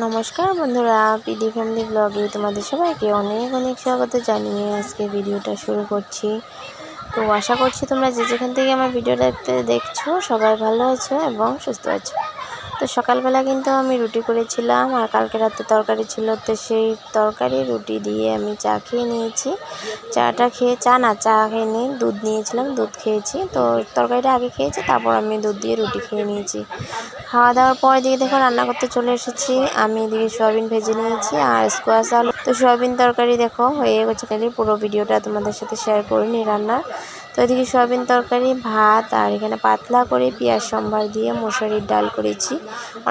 নমস্কার বন্ধুরা PD family ব্লগে তোমাদের সবাইকে অনেক অনেক স্বাগত জানিয়ে আজকে ভিডিওটা শুরু করছি। তো আশা করছি তোমরা যে যেখান থেকে আমার ভিডিওটা দেখছ, সবাই ভালো আছো এবং সুস্থ আছো। তো সকালবেলা কিন্তু আমি রুটি করেছিলাম আর কালকে রাতে তরকারি ছিল, তো সেই তরকারি, রুটি দিয়ে আমি চা খেয়ে নিয়েছি। চাটা খেয়ে, চা না, চা খেয়ে নিয়ে দুধ নিয়েছিলাম, দুধ খেয়েছি। তো তরকারিটা আগে খেয়েছি, তারপর আমি দুধ দিয়ে রুটি খেয়ে নিয়েছি। খাওয়া দাওয়ার পর দিকে দেখো রান্না করতে চলে এসেছি। আমি এদিকে সয়াবিন ভেজে নিয়েছি আর স্কোয়াশ আলু তো সয়াবিন তরকারি দেখো, হয়ে গেছে খালি। পুরো ভিডিওটা তোমাদের সাথে শেয়ার করিনি রান্না। তো এদিকে সয়াবিন তরকারি, ভাত, আর এখানে পাতলা করে পেঁয়াজ সম্ভার দিয়ে মশারির ডাল করেছি।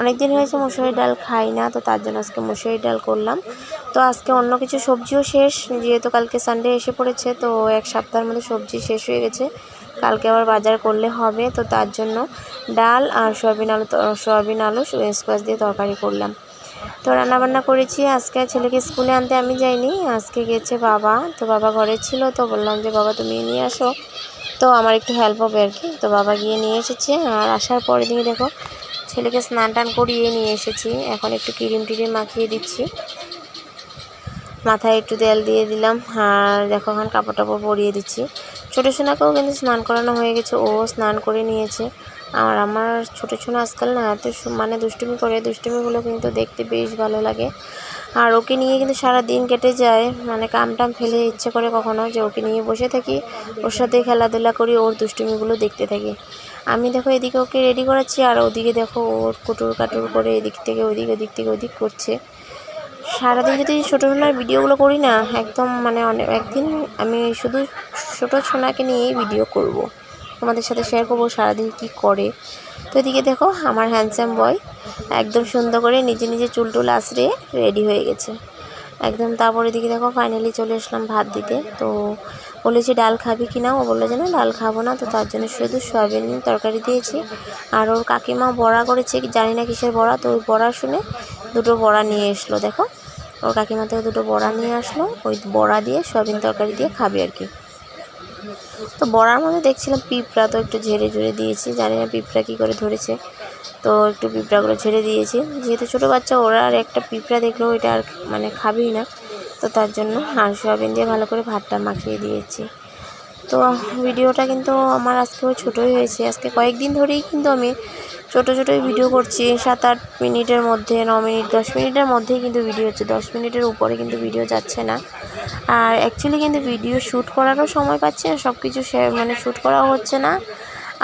অনেক দিন হয়েছে মশারির ডাল খাই না, তো তার জন্য আজকে মশারির ডাল করলাম। তো আজকে অন্য কিছু সবজিও শেষ, যেহেতু কালকে সানডে এসে পড়েছে, তো এক সপ্তাহের মধ্যে সবজি শেষ হয়ে গেছে। কালকে আবার বাজার করলে হবে, তো তার জন্য ডাল আর সয়াবিন আলু সয়াবিন আলু স্কোয়াশ দিয়ে তরকারি করলাম। তো রান্নাবান্না করেছি। আজকে ছেলেকে স্কুলে আনতে আমি যাইনি, আজকে গেছে বাবা। তো বাবা ঘরে ছিল, তো বললাম যে, বাবা, তুমি নিয়ে আসো। তো আমার একটু হেল্প হবে আর কি। তো বাবা গিয়ে নিয়ে এসেছে। আর আসার পরে দিকে দেখো, ছেলেকে স্নান টান করিয়ে নিয়ে এসেছি। এখন একটু ক্রিম টিরিম মাখিয়ে দিচ্ছি। মাথায় একটু তেল দিয়ে দিলাম। আর দেখো, এখন কাপড় টাপড় পরিয়ে দিচ্ছি। ছোটো সোনাকেও কিন্তু স্নান করানো হয়ে গেছে। ও স্নান করে নিয়েছে। আর আমার ছোটো ছোটো আজকাল না এত মানে দুষ্টুমি করে, দুষ্টুমিগুলো কিন্তু দেখতে বেশ ভালো লাগে। আর ওকে নিয়ে কিন্তু সারা দিন কেটে যায়। মানে কাম টাম ফেলে ইচ্ছে করে কখনো যে ওকে নিয়ে বসে থাকি, ওর সাথে খেলাধুলা করি, ওর দুষ্টুমিগুলো দেখতে থাকি। আমি দেখো এদিকে ওকে রেডি করাচ্ছি, আর ওদিকে দেখো ওর কুটুর কাটুর করে এদিক থেকে ওদিক ওদিক থেকে ওদিক করছে। সারাদিন যদি ছোটো সোনার ভিডিওগুলো করি না, একদম মানে অনেক একদিন আমি শুধু ছোটো সোনাকে নিয়েই ভিডিও করব। তোমাদের সাথে শেয়ার করব, সারাদিন কি করে? তো এদিকে দেখো, আমার হ্যান্ডসাম বয় একদম সুন্দর করে নিজে নিজে চুল টুল আশ্রে রেডি হয়ে গেছে। একদম তারপরে দিকে দেখো ফাইনালি চলে আসলাম ভাত দিতে। তো বলেছি ডাল খাবি কি না ও বলল যে, না, ডাল খাব না। তো তার জন্য শুধু সয়াবিন তরকারি দিয়েছি। আর ওর কাকিমা বড়া করেছে, জানি না কিসের বড়া, তো ওই বড়া শুনে দুটো বড়া নিয়ে এসলো। দেখো, ওর কাকিমা থেকে দুটো বড়া নিয়ে আসলো, ওই বড়া দিয়ে সয়াবিন তরকারি দিয়ে খাবে আর কি। তো বড়ার মধ্যে দেখছিলাম পিঁপড়া তো একটু ঝেড়ে ঝুড়ে দিয়েছি, জানি না পিঁপড়া কী করে ধরেছে। তো একটু পিঁপড়াগুলো ঝেড়ে দিয়েছি। যেহেতু ছোটো বাচ্চা, ওরা আর একটা পিঁপড়া দেখলেও এটা আর মানে খাবেই না। তো তার জন্য আর সয়াবিন দিয়ে ভালো করে ভাতটা মাখিয়ে দিয়েছি। তো ভিডিওটা কিন্তু আমার আজকেও ছোটোই হয়েছে। আজকে কয়েকদিন ধরেই কিন্তু আমি ছোটো ছোটোই ভিডিও করছি। সাত আট মিনিটের মধ্যে, ন মিনিট, দশ মিনিটের মধ্যেই কিন্তু ভিডিও হচ্ছে। দশ মিনিটের উপরে কিন্তু ভিডিও যাচ্ছে না। আর অ্যাকচুয়ালি কিন্তু ভিডিও শ্যুট করারও সময় পাচ্ছে না সব কিছু মানে শ্যুট করাও হচ্ছে না।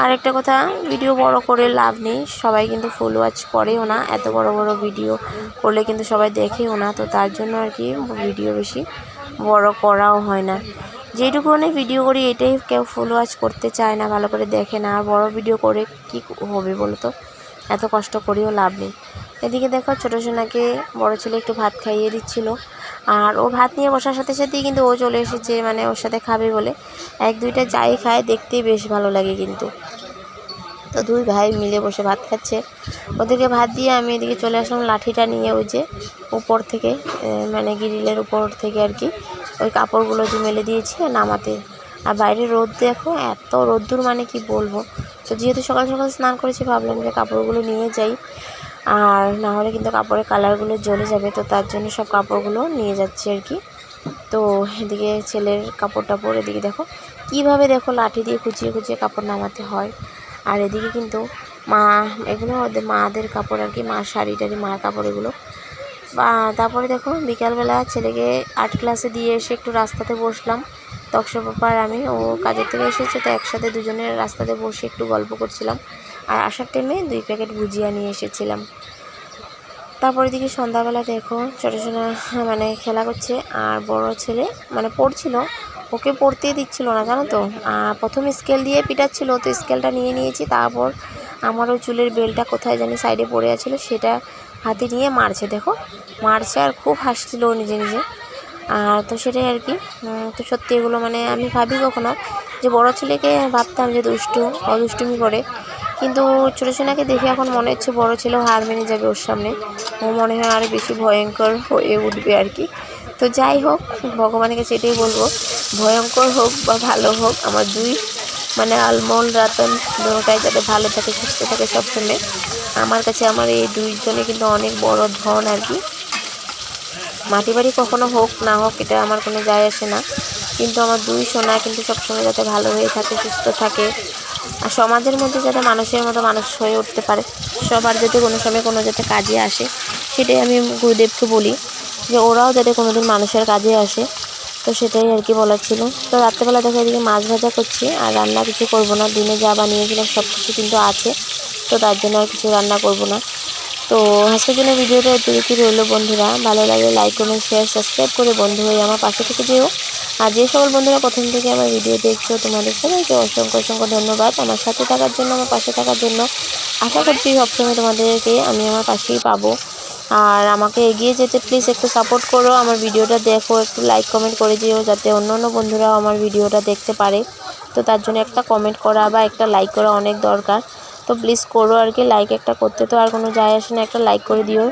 আর একটা কথা ভিডিও বড় করে লাভ নেই, সবাই কিন্তু ফুল ওয়াচ করেও না, এত বড় বড় ভিডিও করলে কিন্তু সবাই দেখেও না, তো তার জন্য আর কি ভিডিও বেশি বড় করাও হয় না। যেটুকু ভিডিও করি, এটাই কেউ ফুল ওয়াচ করতে চায় না, ভালো করে দেখে না, আর বড় ভিডিও করে কি হবে বলো তো? এত কষ্ট করেও লাভ নেই। এদিকে দেখো, ছোটো সোনাকে বড় ছেলে একটু ভাত খাইয়ে দিচ্ছিল। আর ও ভাত নিয়ে বসার সাথে সাথেই কিন্তু ও চলে এসেছে মানে ওর সাথে খাবে বলে। এক দুইটা যাই খায়, দেখতেই বেশ ভালো লাগে কিন্তু। তো দুই ভাই মিলে বসে ভাত খাচ্ছে। ওদেরকে ভাত দিয়ে আমি এদিকে চলে আসলাম লাঠিটা নিয়ে ওই যে উপর থেকে মানে গিরিলের উপর থেকে আর কি। ওই কাপড়গুলো যে মেলে দিয়েছি নামাতে। আর বাইরে রোদ দেখো, এত রোদ্দুর মানে কি বলব? তো যেহেতু সকাল সকাল স্নান করেছি, ভাবলাম যে কাপড়গুলো নিয়ে যাই। আর না হলে কিন্তু কাপড়ের কালারগুলো জ্বলে যাবে, তো তার জন্য সব কাপড়গুলো নিয়ে যাচ্ছি আর কি। তো এদিকে ছেলের কাপড় টাপড় এদিকে দেখো কীভাবে দেখো লাঠি দিয়ে খুঁচিয়ে খুঁচিয়ে কাপড় নামাতে হয়। আর এদিকে কিন্তু মা, এগুলো ওদের মাদের কাপড় আর কি, মা শাড়ি টাড়ি, মার কাপড় এগুলো। তারপরে দেখো বিকালবেলা ছেলেকে আর্ট ক্লাসে দিয়ে এসে একটু রাস্তাতে বসলাম। তক্ষ পাপার আমি, ও কাজের থেকে এসেছে, তো একসাথে দুজনের রাস্তাতে বসে একটু গল্প করছিলাম। আর আসার টাইমে দুই প্যাকেট ভুজিয়া নিয়ে এসেছিলাম। তারপরে দিকে সন্ধ্যাবেলা দেখো, ছোটো ছোটো মানে খেলা করছে আর বড় ছেলে মানে পড়ছিল। ওকে পড়তেই দিচ্ছিল না, জানো তো? প্রথম স্কেল দিয়ে পিটাচ্ছিল, তো স্কেলটা নিয়ে নিয়েছি। তারপর আমার ওই চুলের বেলটা কোথায় জানি সাইডে পড়ে আছিল, সেটা হাতে নিয়ে মারছে, দেখো? মারছে আর খুব হাসছিল নিজে নিজে। আর তো সেটাই আর কি। তো সত্যি এগুলো মানে আমি ভাবি কখনো যে বড় ছেলেকে ভাবতাম যে দুষ্টু, অদুষ্টুমি করে। কিন্তু ছোটো সোনাকে দেখে এখন মনে হচ্ছে বড় ছেলেও হার মেনে যাবে ওর সামনে। ও মনে হয় আরও বেশি ভয়ঙ্কর হয়ে উঠবে আর কি। তো যাই হোক, ভগবানের কাছে এটাই বলব, ভয়ঙ্কর হোক বা ভালো হোক, আমার দুই মানে আলমোল, রাতন দুটাই যাতে ভালো থাকে, সুস্থ থাকে সবসময়। আমার কাছে আমার এই দুইজনে কিন্তু অনেক বড় ধন আর কি। মাটি বাড়ি কখনো হোক না হোক, এটা আমার কোনো যায় আসে না। কিন্তু আমার দুই সোনা কিন্তু সবসময় যাতে ভালো হয়ে থাকে, সুস্থ থাকে আর সমাজের মধ্যে যাতে মানুষের মতো মানুষ হয়ে উঠতে পারে, সবার যাতে কোনো সময় কোনো যাতে কাজে আসে, সেটাই আমি গুরুদেবকে বলি, যে ওরাও যাতে কোনো দিন মানুষের কাজে আসে। তো সেটাই আর কি বলার ছিল। তো রাত্রেবেলা দেখো এদিকে মাছ ভাজা করছি, আর রান্না কিছু করব না। দিনে যা বানিয়েছিলাম সব কিছু কিন্তু আছে, তো তার জন্য আর কিছু রান্না করব না। তো আজকের জন্য ভিডিওটা এতটুকু রইল বন্ধুরা। ভালো লাগলে লাইক কমেন্ট শেয়ার সাবস্ক্রাইব করে বন্ধু হয়ে আমার পাশে থেকে যেও। আর যে সকল বন্ধুরা প্রথম থেকে আমার ভিডিও দেখছ, তোমাদের সবাইকে অসংখ্য অসংখ্য ধন্যবাদ আমার সাথে থাকার জন্য, আমার পাশে থাকার জন্য। আশা করছি সবসময় তোমাদেরকে আমি আমার পাশেই পাবো। আর আমাকে এগিয়ে যেতে প্লিজ একটু সাপোর্ট করো, আমার ভিডিওটা দেখো, একটু লাইক কমেন্ট করে দিও, যাতে অন্য অন্য বন্ধুরাও আমার ভিডিওটা দেখতে পারে। তো তার জন্য একটা কমেন্ট করা বা একটা লাইক করা অনেক দরকার। তো প্লিজ করো আর কি লাইক একটা করতে তো আর কোনো যায় আসে না, একটা লাইক করে দিও।